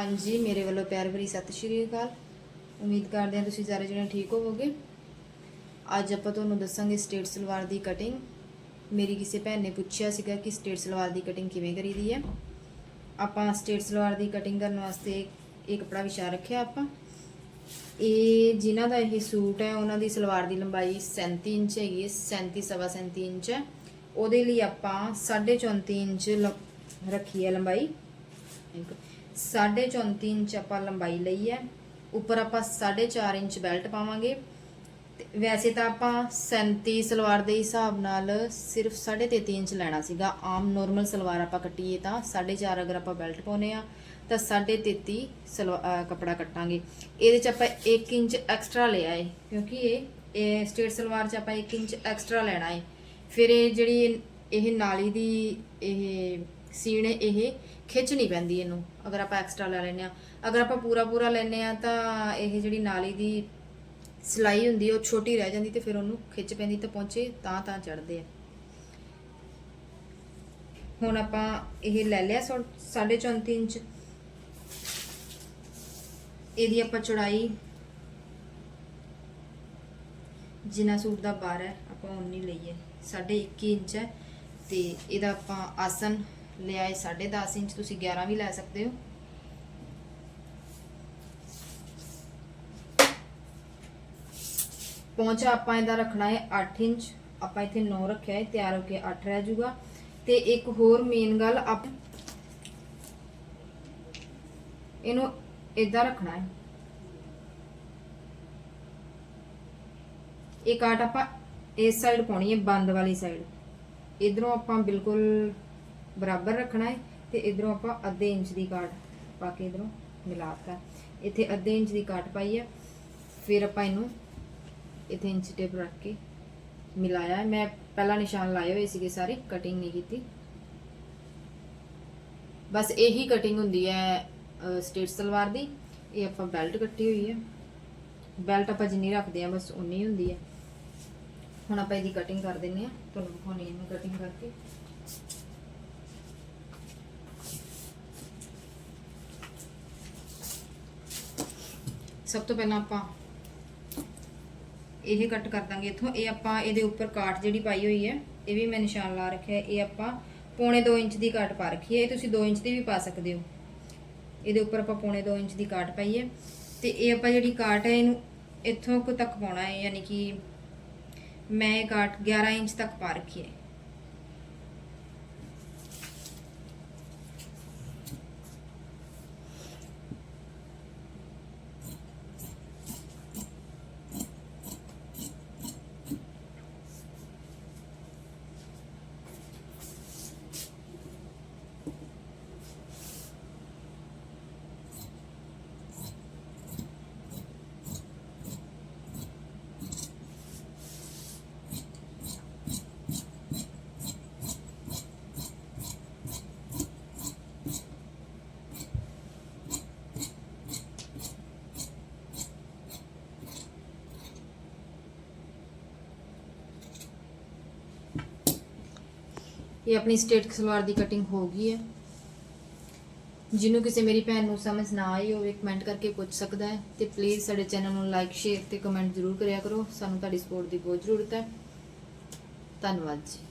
ਹਾਂਜੀ, ਮੇਰੇ ਵੱਲੋਂ ਪਿਆਰ ਭਰੀ ਸਤਿ ਸ਼੍ਰੀ ਅਕਾਲ। ਉਮੀਦ ਕਰਦੇ ਹਾਂ ਤੁਸੀਂ ਸਾਰੇ ਜਣੇ ਠੀਕ ਹੋਵੋਗੇ। ਅੱਜ ਆਪਾਂ ਤੁਹਾਨੂੰ ਦੱਸਾਂਗੇ ਸਟੇਟ ਸਲਵਾਰ ਦੀ ਕਟਿੰਗ ਮੇਰੀ ਕਿਸੇ ਭੈਣ ਨੇ ਪੁੱਛਿਆ ਸੀਗਾ ਕਿ ਸਟੇਟ ਸਲਵਾਰ ਦੀ ਕਟਿੰਗ ਕਿਵੇਂ ਕਰੀਦੀ ਹੈ। ਆਪਾਂ ਸਟੇਟ ਸਲਵਾਰ ਦੀ ਕਟਿੰਗ ਕਰਨ ਵਾਸਤੇ ਇਹ ਕੱਪੜਾ ਵਿਛਾ ਰੱਖਿਆ ਆਪਾਂ। ਇਹ ਜਿਨ੍ਹਾਂ ਦਾ ਇਹ ਸੂਟ ਹੈ, ਉਹਨਾਂ ਦੀ ਸਲਵਾਰ ਦੀ ਲੰਬਾਈ 37 ਇੰਚ ਹੈਗੀ ਹੈ 37 ਸਵਾ 37 ਇੰਚ ਹੈ। ਉਹਦੇ ਲਈ ਆਪਾਂ 34.5 ਇੰਚ ਲ- ਰੱਖੀ ਹੈ ਲੰਬਾਈ। 34.5 ਇੰਚ ਆਪਾਂ ਲੰਬਾਈ ਲਈ ਹੈ। ਉੱਪਰ ਆਪਾਂ 4.5 ਇੰਚ ਬੈਲਟ ਪਾਵਾਂਗੇ। ਤੇ ਵੈਸੇ ਤਾਂ ਆਪਾਂ 37 ਸਲਵਾਰ ਦੇ ਹਿਸਾਬ ਨਾਲ ਸਿਰਫ 3.5 ਇੰਚ ਲੈਣਾ ਸੀਗਾ। ਆਮ ਨੋਰਮਲ ਸਲਵਾਰ ਆਪਾਂ ਕੱਟੀਏ ਤਾਂ 4.5 ਅਗਰ ਆਪਾਂ ਬੈਲਟ ਪਾਉਨੇ ਆ ਤਾਂ 3.5 ਸਲਵਾਰ ਕਪੜਾ ਕੱਟਾਂਗੇ। ਇਹਦੇ ਚ ਆਪਾਂ 1 ਇੰਚ ਐਕਸਟਰਾ ਲਿਆ ਏ, ਕਿਉਂਕਿ ਇਹ ਇਹ ਸਟੇਟ ਸਲਵਾਰ ਚ ਆਪਾਂ 1 ਇੰਚ ਐਕਸਟਰਾ ਲੈਣਾ ਏ। ਫਿਰ ਇਹ ਜਿਹੜੀ ਇਹ ਨਾਲੀ ਦੀ ਇਹ ਸੀਣ ਇਹ ਖਿੱਚ ਨਹੀਂ ਪੈਂਦੀ ਇਹਨੂੰ, ਅਗਰ ਆਪਾਂ ਐਕਸਟਰਾ ਲੈ ਲੈਨੇ ਆ ਅਗਰ ਆਪਾਂ ਪੂਰਾ ਪੂਰਾ ਲੈਨੇ ਆ ਤਾਂ ਇਹ ਜਿਹੜੀ ਨਾਲੀ ਦੀ ਸਿਲਾਈ ਹੁੰਦੀ ਉਹ ਛੋਟੀ ਰਹਿ ਜਾਂਦੀ ਤੇ ਫਿਰ ਉਹਨੂੰ ਖਿੱਚ ਪੈਂਦੀ ਤੇ ਪਹੁੰਚੇ ਤਾਂ ਤਾਂ ਚੜਦੇ ਆ। ਹੁਣ ਆਪਾਂ ਇਹ ਲੈ ਲਿਆ 34 ਇੰਚ। ਇਹਦੀ ਆਪਾਂ ਚੌੜਾਈ, ਜਿੰਨਾ ਸੂਟ ਦਾ ਬਾਰ ਹੈ, ਆਪਾਂ ਉਨੀ ਲਈਏ। 1.5 ਇੰਚ ਹੈ ਤੇ ਇਹਦਾ ਆਪਾਂ ਆਸਨ ਲਿਆ ਹੈ 10.5 ਇੰਚ, ਤੁਸੀਂ 11 ਵੀ ਲੈ ਸਕਦੇ ਹੋ। ਪਹੁੰਚਾ ਆਪਾਂ ਇਹਦਾ ਰੱਖਣਾ ਹੈ 8 ਇੰਚ, ਆਪਾਂ ਇੱਥੇ 9 ਰੱਖਿਆ ਹੈ, ਤਿਆਰ ਹੋ ਕੇ 8 ਰਹਿ ਜਾਊਗਾ। ਤੇ ਇੱਕ ਹੋਰ ਮੇਨ ਗੱਲ ਆਪ ਇਹਨੂੰ ਇਦਾਂ ਰੱਖਣਾ ਹੈ। ਇਹ ਕਾਟ ਆਪਾਂ ਇਸ ਸਾਈਡ ਪਾਉਣੀ ਹੈ, ਬੰਦ ਵਾਲੀ ਸਾਈਡ ਇਧਰੋਂ ਆਪਾਂ ਬਿਲਕੁਲ ਬਰਾਬਰ ਰੱਖਣਾ ਹੈ ਤੇ ਇਧਰੋਂ ਆਪਾਂ ਅੱਧੇ ਇੰਚ ਦੀ ਕਾਟ ਪਾ ਕੇ ਇਧਰੋਂ ਮਿਲਾਤਾ ਇੱਥੇ ਅੱਧੇ ਇੰਚ ਦੀ ਕਾਟ ਪਾਈ ਹੈ ਫਿਰ ਆਪਾਂ ਇਹਨੂੰ ਇੱਥੇ ਇੰਚ ਟੇਪ ਰੱਖ ਕੇ ਮਿਲਾਇਆ ਮੈਂ ਪਹਿਲਾਂ ਨਿਸ਼ਾਨ ਲਾਏ ਹੋਏ ਸੀਗੇ ਸਾਰੇ ਕਟਿੰਗ ਨਹੀਂ ਕੀਤੀ। ਬਸ ਇਹੀ ਕਟਿੰਗ ਹੁੰਦੀ ਹੈ ਸਟੇਟ ਸਲਵਾਰ ਦੀ। ਇਹ ਆਪਾਂ ਬੈਲਟ ਕੱਟੀ ਹੋਈ ਹੈ ਬੈਲਟ ਆਪਾਂ ਜਿੰਨੀ ਰੱਖਦੇ ਆ, ਬਸ ਉਨੀ ਹੁੰਦੀ ਹੈ। ਹੁਣ ਆਪਾਂ ਇਹਦੀ ਕਟਿੰਗ ਕਰ ਦਿੰਨੇ ਆ। ਤੁਹਾਨੂੰ ਦਿਖਾਉਣੀ ਇਹਨੂੰ ਕਟਿੰਗ ਕਰਕੇ। ਸਭ ਤੋਂ ਪਹਿਲਾਂ ਆਪਾਂ ਇਹ ਕੱਟ ਕਰ ਦਾਂਗੇ ਇੱਥੋਂ। ਇਹ ਆਪਾਂ ਇਹਦੇ ਉੱਪਰ ਕਾਟ ਜਿਹੜੀ ਪਾਈ ਹੋਈ ਹੈ, ਇਹ ਵੀ ਮੈਂ ਨਿਸ਼ਾਨ ਲਾ ਰੱਖਿਆ ਇਹ ਆਪਾਂ ਪੌਣੇ 2 ਇੰਚ ਦੀ ਕਾਟ ਪਾ ਰੱਖੀ ਹੈ। ਇਹ ਤੁਸੀਂ 2 ਇੰਚ ਦੀ ਵੀ ਪਾ ਸਕਦੇ ਹੋ। ਇਹਦੇ ਉੱਪਰ ਆਪਾਂ ਪੌਣੇ 2 ਇੰਚ ਦੀ ਕਾਟ ਪਾਈ ਹੈ। ਤੇ ਇਹ ਆਪਾਂ ਜਿਹੜੀ ਕਾਟ ਹੈ, ਇਹਨੂੰ ਇੱਥੋਂ ਕੁ ਤੱਕ ਪਾਉਣਾ ਹੈ, ਯਾਨੀ ਕਿ ਮੈਂ ਇਹ ਕਾਟ 11 ਇੰਚ ਤੱਕ ਪਾ ਰੱਖੀ ਹੈ। ਇਹ ਆਪਣੀ ਸਟੇਟ ਸਲਵਾਰ ਦੀ ਕਟਿੰਗ ਹੋ ਗਈ ਹੈ। ਜਿਹਨੂੰ ਕਿਸੇ ਮੇਰੀ ਭੈਣ ਨੂੰ ਸਮਝ ਨਾ ਆਈ ਹੋਵੇ ਕਮੈਂਟ ਕਰਕੇ ਪੁੱਛ ਸਕਦਾ ਹੈ ਤੇ ਪਲੀਜ਼ ਸਾਡੇ ਚੈਨਲ ਨੂੰ ਲਾਈਕ ਸ਼ੇਅਰ ਤੇ ਕਮੈਂਟ ਜ਼ਰੂਰ ਕਰਿਆ ਕਰੋ। ਸਾਨੂੰ ਤੁਹਾਡੀ ਸਪੋਰਟ ਦੀ ਬਹੁਤ ਜ਼ਰੂਰਤ ਹੈ। ਧੰਨਵਾਦ ਜੀ।